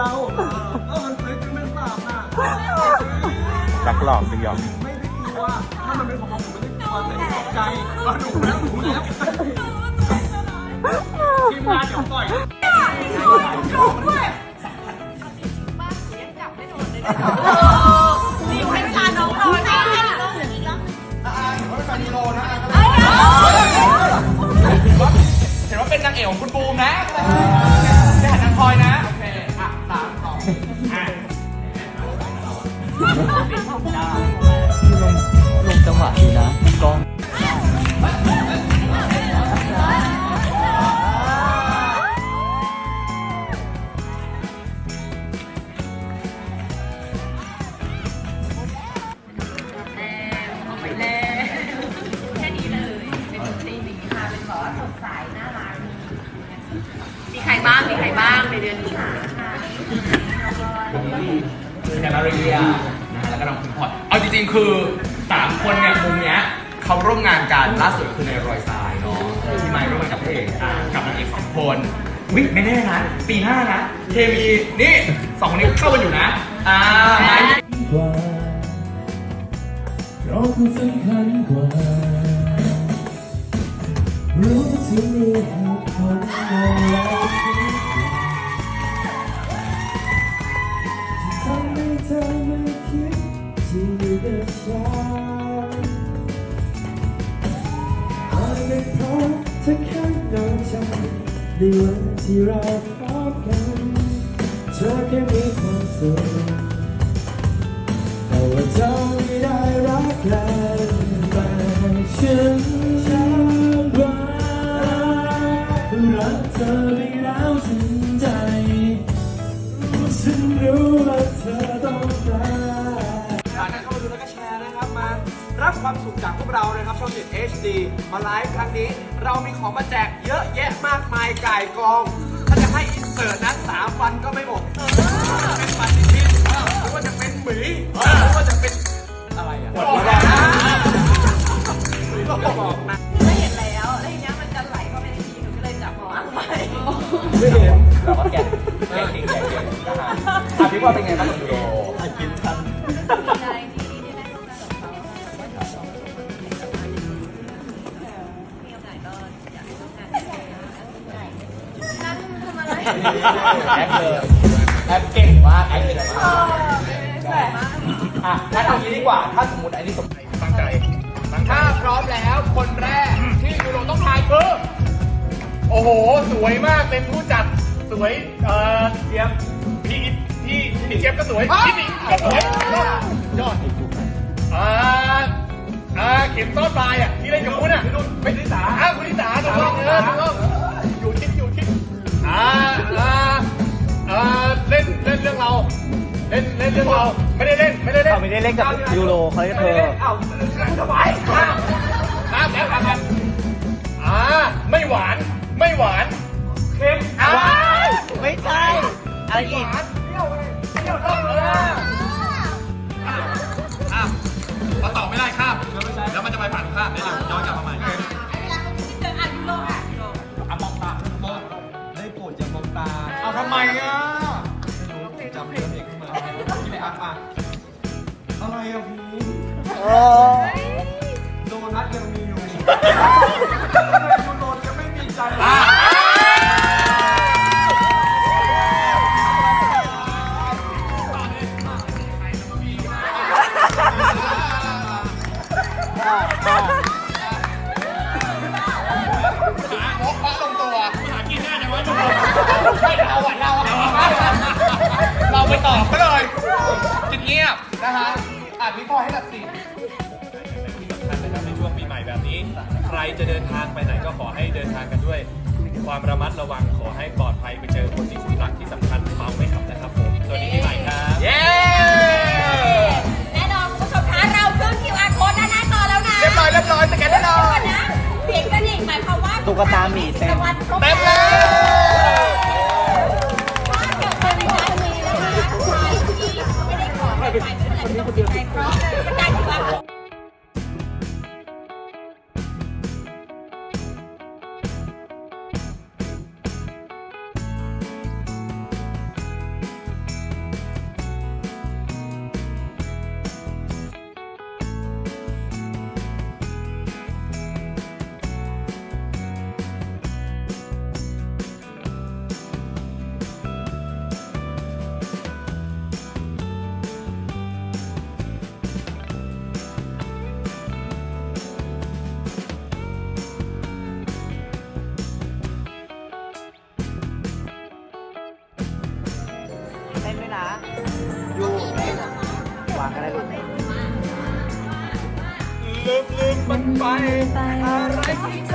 ราเออมันซื้อจนเป็นสามอะรักหลอกจริงยอมไม่ได้กลัวถ้ามันเป็นของเราผมไม่ได้กลัวแต่ตกใจว่าหนูแล้วหนูแล้วทีมงานเดี๋ยวปล่อยนี่ให้เวลาน้องรอนะให้น้องอีกรอบนึงอ่าห็นว่าเนมีโลนะเห็นว่าเป็นนางเอกของคุณปูมนะแต่นางพลอยนะ บ้างมีใครบ้างในเดือนนี้ค่ะแคนาเรียนะฮะแล้วก็น้องคุณพลอยเอาจริงๆคือสามคนเนี่ยมุมเนี้ยเขาร่วมงานกันล่าสุดคือในรอยทรายเนาะที่ไม้ร่วมงานกับพระเอกอะกับนางเอกสองคนวิไม่แน่นะปีหน้านะเคมีนี่สองคนนี้เข้ากันอยู่นะอ่าไม้กว่าเพราะคุณสำคัญกว่ารู้ที่มีเหตุผลอะไร ในวันที่เรา ความสุขจากพวกเรานะครับช่อง7 HD มาไลฟ์ครั้งนี้ เรามีของมาแจกเยอะแยะมากมายก่ายกอง ถ้าจะให้อินเสิร์ตนะสามวันก็ไม่หมดเป็นปฏิทินหรือว่าจะเป็นหมีหรือว่าจะเป็นอะไรอะบอกนะก็บอกนะไม่เห็นแล้วแล้วทีเนี้ยมันจะไหลเข้าไปในทีหนูก็เลยจับมาวางไว้ไม่เห็นเราก็แกะแกะจริงแกะจริงนะฮะอะพี่ว่าเป็นไงบ้างกับยูโรอะกินทัน แอปเลยแอปเก่งมากแอปเก่งมากสวยมากอะงั้นเอางี้ดีกว่า ถ้าสมมติอันนี้สมมติตั้งใจถ้าพร้อมแล้วคนแรกที่ยูโรต้องทายคือ โอ้โห สวยมากเป็นผู้จัด สวย เอ่อเจี๊ยบพี่พี่พี่เจี๊ยบก็สวยพี่หนิงก็สวยยอดยอดอ่าอ่าเข็มต้อนปลายอะที่เล่นกับคุณอะไม่ทิสาอ่าคุณทิสาถูกต้องเออถูกต้องอยู่คิด อยู่คิดอ่าอ่าอ่าเล่นเล่นเรื่องเรา เล่นเล่นเรื่องเรา ไม่ได้เล่นไม่ได้เล่นเขาไม่ได้เล่นกับยูโรเขาเล่นเธอเอ้าทำไมครับครับแล้วครับอ่าไม่หวาน ไม่หวานเค็มอ่าไม่ใช่อะไรอีก อยู่ทำไมยูโรจะไม่มีใจอะ ความระมัดระวังขอให้ปลอดภัยไปเจอคนที่คุณรักที่สำคัญเมาไม่ขับนะครับผมสวัสดีปีใหม่ครับ เย้แน่นอนคุณผู้ชมคะเราขึ้น QR code ด้านหน้าจอแล้วนะเรียบร้อยเรียบร้อยสแกนได้เลเดี๋ยวก่อยนนะเสียงกระดิ่งหมายความว่าตุ๊กตาหมีเต็ม รางวัลครบเต็มเลยถ้าเกิดมาในงานนี้นะคะใครที่ไม่ได้ขอให้ไปไม่เป็นไรไม่ต้องติดใจเพราะ ลืมลืมมันไปอะไรที่